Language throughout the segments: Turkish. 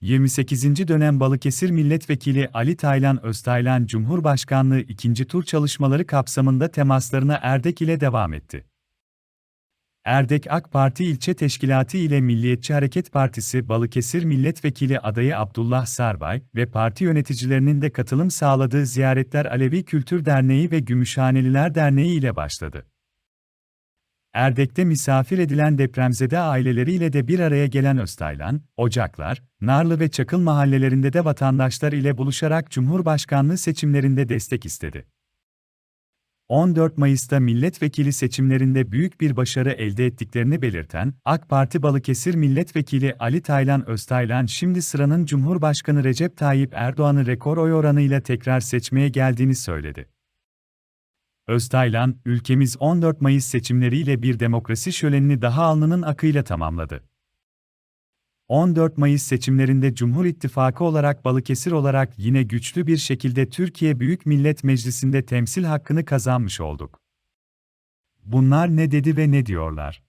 28. dönem Balıkesir Milletvekili Ali Taylan Öztaylan Cumhurbaşkanlığı ikinci tur çalışmaları kapsamında temaslarına Erdek ile devam etti. Erdek AK Parti ilçe teşkilatı ile Milliyetçi Hareket Partisi Balıkesir Milletvekili adayı Abdullah Sarbay ve parti yöneticilerinin de katılım sağladığı ziyaretler Alevi Kültür Derneği ve Gümüşhaneliler Derneği ile başladı. Erdek'te misafir edilen depremzede aileleriyle de bir araya gelen Öztaylan, Ocaklar, Narlı ve Çakıl mahallelerinde de vatandaşlar ile buluşarak Cumhurbaşkanlığı seçimlerinde destek istedi. 14 Mayıs'ta milletvekili seçimlerinde büyük bir başarı elde ettiklerini belirten AK Parti Balıkesir Milletvekili Ali Taylan Öztaylan şimdi sıranın Cumhurbaşkanı Recep Tayyip Erdoğan'ı rekor oy oranıyla tekrar seçmeye geldiğini söyledi. Öztaylan, ülkemiz 14 Mayıs seçimleriyle bir demokrasi şölenini daha alnının akıyla tamamladı. 14 Mayıs seçimlerinde Cumhur İttifakı olarak Balıkesir olarak yine güçlü bir şekilde Türkiye Büyük Millet Meclisi'nde temsil hakkını kazanmış olduk. Bunlar ne dedi ve ne diyorlar?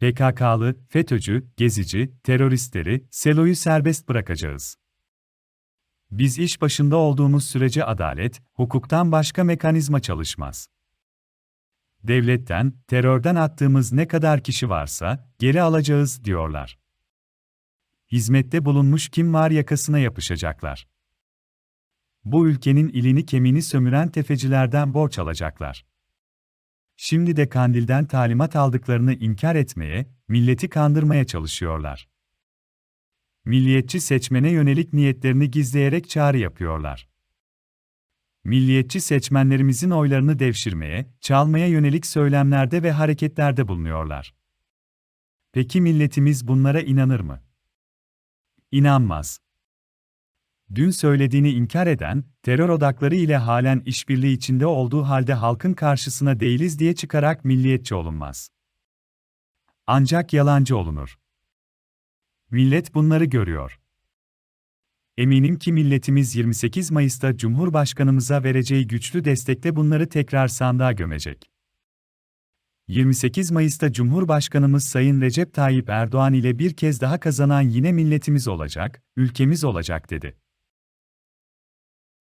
PKK'lı, FETÖ'cü, gezici, teröristleri, SELO'yu serbest bırakacağız. Biz iş başında olduğumuz sürece adalet, hukuktan başka mekanizma çalışmaz. Devletten, terörden attığımız ne kadar kişi varsa, geri alacağız, diyorlar. Hizmette bulunmuş kim var yakasına yapışacaklar. Bu ülkenin ilini kemiğini sömüren tefecilerden borç alacaklar. Şimdi de Kandil'den talimat aldıklarını inkar etmeye, milleti kandırmaya çalışıyorlar milliyetçi seçmene yönelik niyetlerini gizleyerek çağrı yapıyorlar. Milliyetçi seçmenlerimizin oylarını devşirmeye, çalmaya yönelik söylemlerde ve hareketlerde bulunuyorlar. Peki milletimiz bunlara inanır mı? İnanmaz. Dün söylediğini inkar eden, terör odakları ile halen işbirliği içinde olduğu halde halkın karşısına değiliz diye çıkarak milliyetçi olunmaz. Ancak yalancı olunur. Millet bunları görüyor. Eminim ki milletimiz 28 Mayıs'ta Cumhurbaşkanımıza vereceği güçlü destekle bunları tekrar sandığa gömecek. 28 Mayıs'ta Cumhurbaşkanımız Sayın Recep Tayyip Erdoğan ile bir kez daha kazanan yine milletimiz olacak, ülkemiz olacak dedi.